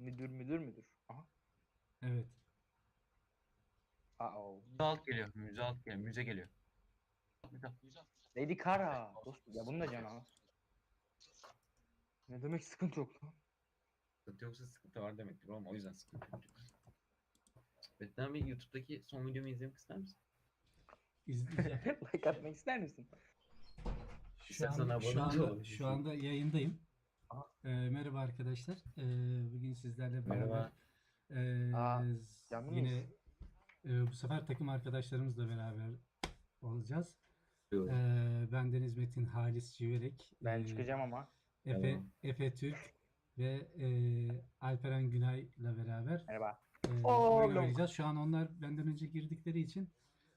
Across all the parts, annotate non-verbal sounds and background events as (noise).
Müdür müdür müdür. Aha. Evet. Aa. Müze alt geliyor. Müze alt geliyor. Müze geliyor. Lady Kara. Dostum ya bunun da canı az. Ne demek sıkıntı yok lan. Sıkıntı yoksa sıkıntı var demektir oğlum. O yüzden sıkıntı yok. Betten bir YouTube'daki son videomu izlemek ister misin? (laughs) İzleyeceğim. like atmak ister misin? Şu, an, şu, anda, şu anda yayındayım. Ee, merhaba arkadaşlar. Ee, bugün sizlerle beraber ee, Aa, yine ee, bu sefer takım arkadaşlarımızla beraber olacağız. Ee, ben Deniz Metin, Halis Civerek, Ben ee, çıkacağım ama. Efe, Tamam. Efe Türk ve ee, Alperen Günay'la beraber Merhaba. oyun oynayacağız. Şu an onlar benden önce girdikleri için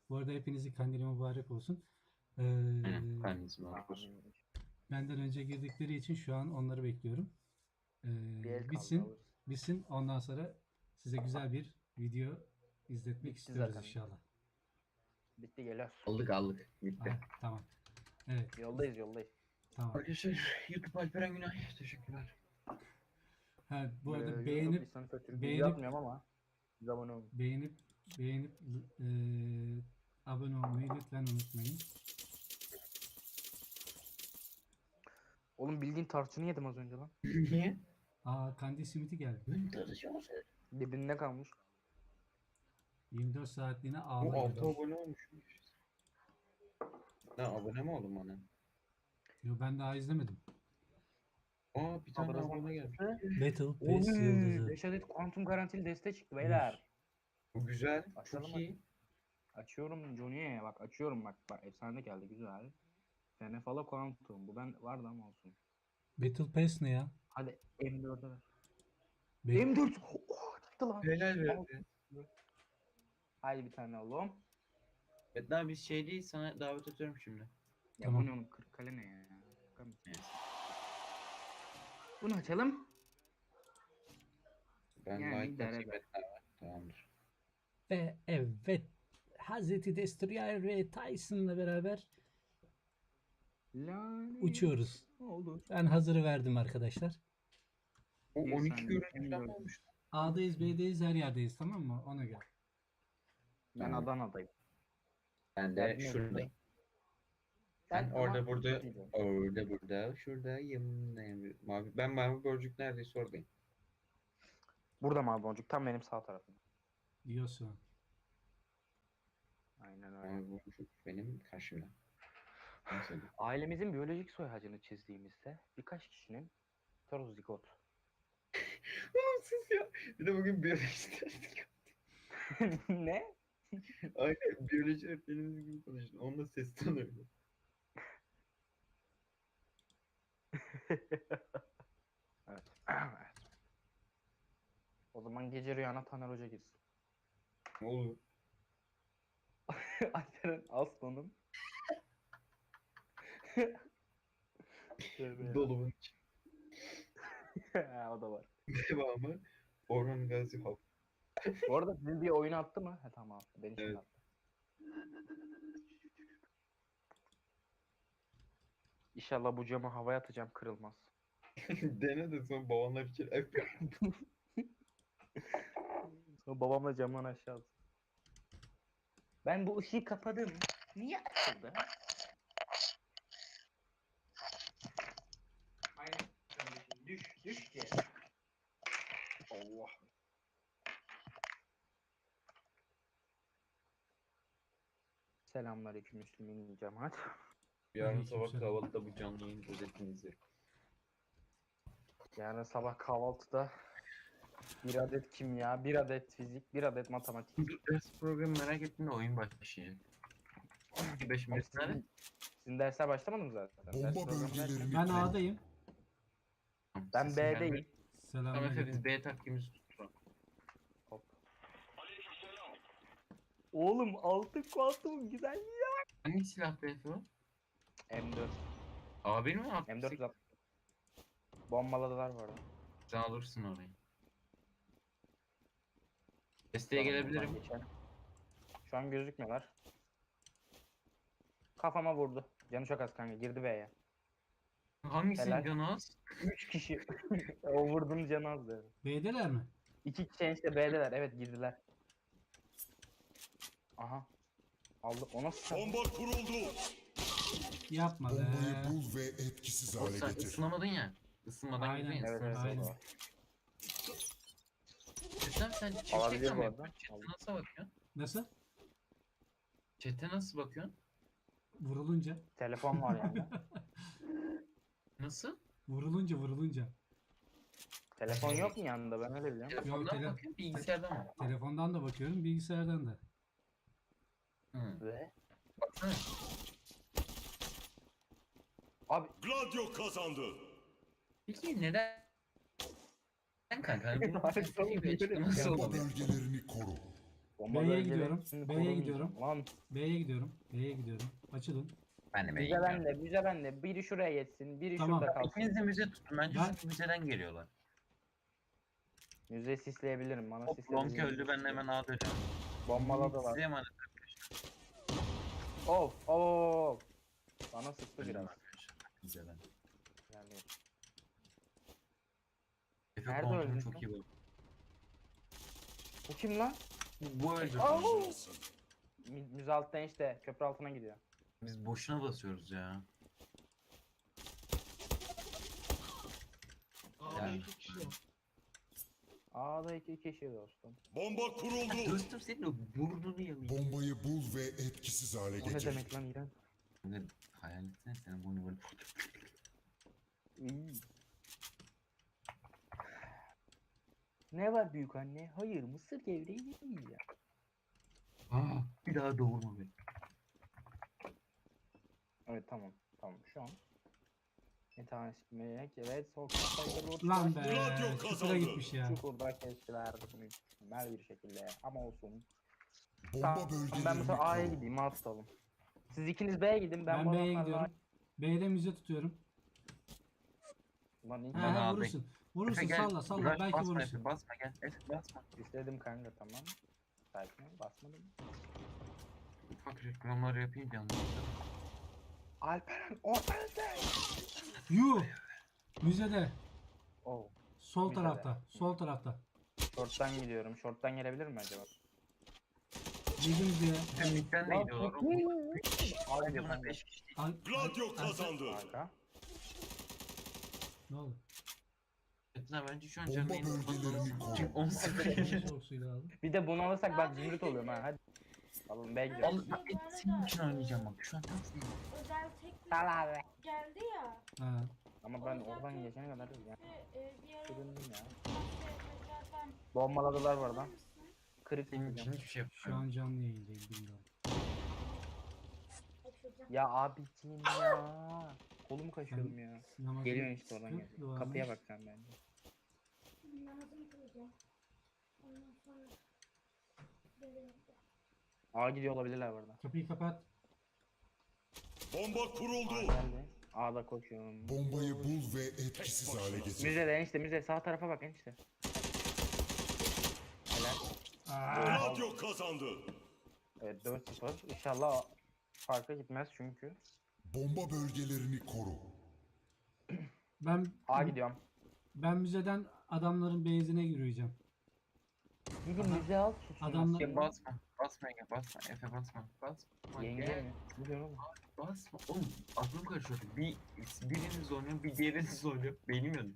bu arada hepinizin kandili mübarek olsun. Ee, Ben ismi Arthur. Benden önce girdikleri için şu an onları bekliyorum. Ee, Bir el kaldı bitsin, alırız. bitsin. Ondan sonra size güzel bir video izletmek Bitti istiyoruz zaten. inşallah. Bitti geliyor. Aldık aldık. Bitti. Ah, tamam. Evet, Yoldayız yoldayız. tamam. Arkadaşlar YouTube Alperen Günay. Teşekkürler. Ha, bu arada Ee, beğenip insan kötülüğü beğenip- yapmıyorum ama. Biz abone olun. beğenip beğenip e, abone olmayı lütfen unutmayın. Oğlum bildiğin tarçını yedim az önce lan. Niye? Aa Kandi Smith'i geldi. (laughs) Dibinde kalmış. 24 saatliğine Bu ağla 6 geldi. abone olmuşmuş. Ne abone mi oldun bana? Yo, ben daha izlemedim. Aa bir tane Abone abone gelmiş. Battle Oy, Pass yıldızı. 5 adet kuantum garantili deste çıktı beyler. Bu güzel. Açalım Çok iyi. Açıyorum Johnny'ye bak açıyorum bak. Bak efsane geldi güzel. Fenefala kuantum. Bu ben vardı ama olsun. Battle Pass ne ya? Hadi M4'e ver. Be- M4. Oh, çıktı lan. Helal verdi. Haydi bir tane oğlum. Betten biz şey değil sana davet atıyorum şimdi. Ya Tamam. bu ne oğlum 40 kale ne ya? Neyse. Bunu açalım. Ben Yani like idare eder. Tamamdır. Ve evet Hazreti Destroyer ve Tyson'la beraber uçuyoruz. oldu. Ben hazırı verdim arkadaşlar. O Bir 12 saniye, görüntüden mi olmuş? A'dayız, B'deyiz, her yerdeyiz tamam mı? Ona göre. Ben. Adana'dayım. Ben de şuradayım. Ben Ben orada burada, orada burada, şuradayım. Ne- Mavi, ben mavi bölcük neredeyse oradayım. Burada mavi boncuk tam benim sağ tarafım. Diyorsun. Aynen öyle. Mavi bölcük benim karşımda. Ailemizin biyolojik soy hacını çizdiğimizde birkaç kişinin heterozigot. Siz (laughs) ya. Bir de bugün biyoloji dersi. (laughs) ne? Aynen biyoloji öğretmenimiz gibi konuştun. Onun da ses tonu öyle. Evet. evet. O zaman gece rüyana Taner Hoca girsin. Ne olur? (laughs) Alperen Aslan'ım. Dolumun içi. (laughs) O da var. Devamı Orhan Gazi Hap. Bu arada siz bir oyun attı mı? He tamam attı. Beni şimdi Evet. attı. İnşallah bu camı havaya atacağım kırılmaz. (laughs) Dene de sonra babanlar için F Sonra babamla camdan aşağı. Ben bu ışığı kapadım. Niye açıldı? Selamünaleyküm Müslümin cemaat. Yarın sabah kahvaltıda bu canlı yayın özetini izlerim. Yarın sabah kahvaltıda bir adet kimya, bir adet fizik, bir adet matematik. Ders programı merak ettim de oyun başlayacak. 5 Oğlum Mayıs'ta Sizin, sizin dersler başlamadı mı zaten? Ders Bomba programı bölgeleri derken- Ben A'dayım. Ben B'deyim. Tamam Efe Selamünaleyküm. biz B takvimimizi. Oğlum altın kuantum güzel ya. Hangi silah Efe o? M4. Abin mi attı? M4 uzat. Bombaladılar bu arada. Sen alırsın orayı. Desteğe Tamam, gelebilirim. buradan geçelim. Şu an gözükmüyorlar. Kafama vurdu. Canı çok az kanka. Girdi B'ye. Hangisinin Helal. canı az? 3 kişi. (laughs) o vurdum canı azdı. B'deler mi? 2 kişi işte B'deler. Evet girdiler. Aha. Aldı. O nasıl sen? Bomba kuruldu. Yapma be. Bombayı bul ve etkisiz hale sen getir. ısınamadın ya. Isınmadan Aynen. girdin ya. Evet evet. Aynen. o da. Sen, sen mı arada. yapıyorsun? Chat'e nasıl bakıyorsun? Nasıl? Chat'e nasıl bakıyorsun? Vurulunca. Telefon var yani. (laughs) Nasıl? Vurulunca vurulunca. Telefon yok mu yanında? Ben öyle biliyorum. Telefondan tele- mı bakıyorsun? Bilgisayardan mı? Telefondan da bakıyorum, bilgisayardan da. Hı. Ve Baksana. abi Gladio kazandı. Peki neden? Neden kanka? Hani bunun (laughs) Hayır, felsefi bir oğlum, açıklaması Bomba olabilir. bölgelerini koru. bomba B'ye bölgeleri gidiyorum, B'ye gidiyorum. Lan B'ye gidiyorum, B'ye gidiyorum. Açılın. Ben de müze bende, müze bende. Biri şuraya geçsin, biri Tamam. şurada kalsın. İkiniz de müze tutun. Bence Ben- çünkü müzeden geliyorlar. Müze sisleyebilirim. Bana Hop sisleyebilirim. Lonki öldü ben de hemen A dönüyorum. Bombaladılar. Size emanet Of of. Bana sıktı biraz. Müzeden. Yani Efe Nerede kontrolü öldün çok iyi bu. Bu kim lan? Bu öldü. Au! Mü- Müze alttan işte köprü altına gidiyor. Biz boşuna basıyoruz ya. Yani. A'da iki kişi dostum. Bomba kuruldu. Dostum senin o burnunu yalayayım. Bombayı bul ve etkisiz hale O ne getir. demek lan İrem? Ne hayal etsene senin burnu böyle. İyi. Ne var büyük anne? Hayır mısır gevreği değil ya. Aa, bir daha doğurma beni. Evet tamam. Tamam şu an. Bir tanesi melek evet sol vurdu. Lan be, çukura kazandı. gitmiş ya. Çukurda kestiler mükemmel bir şekilde ama olsun. Bomba Tamam, ben mesela A'ya koru. gideyim A tutalım. Siz ikiniz B'ye gidin ben, Ben bu B'ye adamlarla- gidiyorum. B'de müze tutuyorum. Lan ilk Ha, Ben ha, A'dayım. vurursun. Vurursun Efe gel, salla salla Uğraş, belki basma vurursun. Efe, basma gel. Efe basma. istedim kanka tamam. Sakin ol basmadım. Ufak reklamlar yapayım anladım. Alperen ortada. Yuh! Müzede. Oh. Sol Müzede. tarafta. Sol tarafta. Short'tan gidiyorum. Short'tan gelebilir mi acaba? Müzeye. Efe midden de gidiyorlar. Abi kanka. 5 kişi Gladio kazandı. Kanka. Ne oldu? Metin bence şu an canlı yayın. Çünkü 10 sıfır. Soğuk suyla aldım. Bir de bunu alırsak bak zümrüt oluyorum ha. Hadi. Alın B'ye gidiyorum. Al, bak, senin için oynayacağım bak. Şu an tam senin. özel Sal abi. geldi ya. Ha. Ama ben oradan geçene kadar ya. İşte, e, bir ara Süründüm ya. Bombaladılar bu arada. alır mısın? Kırık Senin için yapacağım. hiçbir şey Şu yapmıyorum. an canlı yayındayım bilmiyorum. Açılacak. Ya abiciğim ya. Kolumu kaşıyorum ya. Geliyorsun işte oradan kıl, geliyor. duanı- Kapıya bak sen bence. Namazımı kılacağım. Ondan sonra böyle A gidiyor olabilirler bu arada. Kapıyı kapat. Bomba A kuruldu. geldi. A'da koşuyorum. Bombayı bul ve etkisiz hale getir. Müzede enişte müze sağ tarafa bak enişte. Helal. Aa, Gladio kazandı. Evet 4-0. İnşallah farka gitmez çünkü. Bomba bölgelerini koru. ben A gidiyorum. ben müzeden adamların benzine yürüyeceğim. Gidin müze al susun. Adamlar- asker. Basma. Basma Ege basma. Efe basma. Basma. Yenge Gel. mi? Ne diyorsun oğlum? Basma. Oğlum aklım karışıyor. Bir biriniz oynuyor, bir diğeriniz oynuyor. Beynim yanıyor.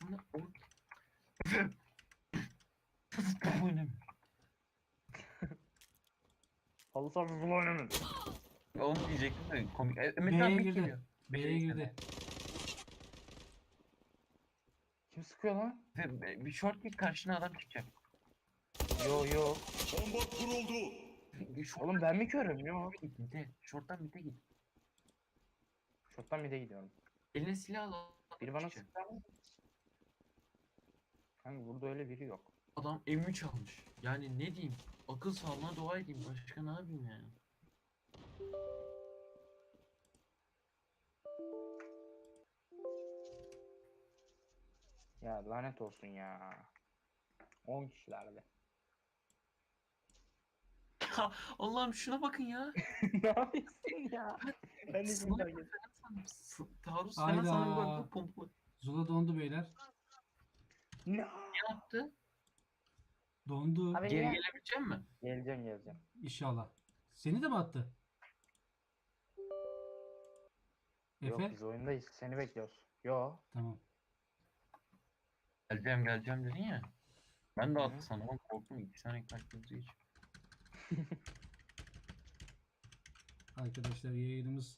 Sana o... Futbol oynamıyor. Halı saha futbol oynamıyor. Onu diyecektim de komik. E, Mete B'ye abi girdi. geliyor. B'ye girdi. Kim sıkıyor lan? Ve Bir short git karşına adam çıkacak. Yo yo. Bomba kuruldu. Oğlum ben mi körüm? Yo. git mide. Short'tan mide git. Şorttan mid'e gidiyorum. Eline silah al. Biri bana sıktı. Kanka burada öyle biri yok. Adam M3 almış. Yani ne diyeyim? Akıl sağlığına dua edeyim. Başka ne yapayım yani? Ya lanet olsun ya. 10 kişilerdi. (laughs) Allah'ım şuna bakın ya. ne yapıyorsun ya? Ben de şimdi Sniper fark ettim. falan sandım. S- Taarruz falan Hayda. sandım bak bu pompa. Zula dondu beyler. Ne? Ne yaptı? Dondu. Abi Geri gel. gelebilecek mi? Geleceğim geleceğim. İnşallah. Seni de mi attı? Yok Efe? biz oyundayız. Seni bekliyoruz. Yo. Tamam. Geleceğim geleceğim dedin ya. Ben de attı sandım ama korktum. İki saniye kaçtığımız için. (laughs) Arkadaşlar yayınımız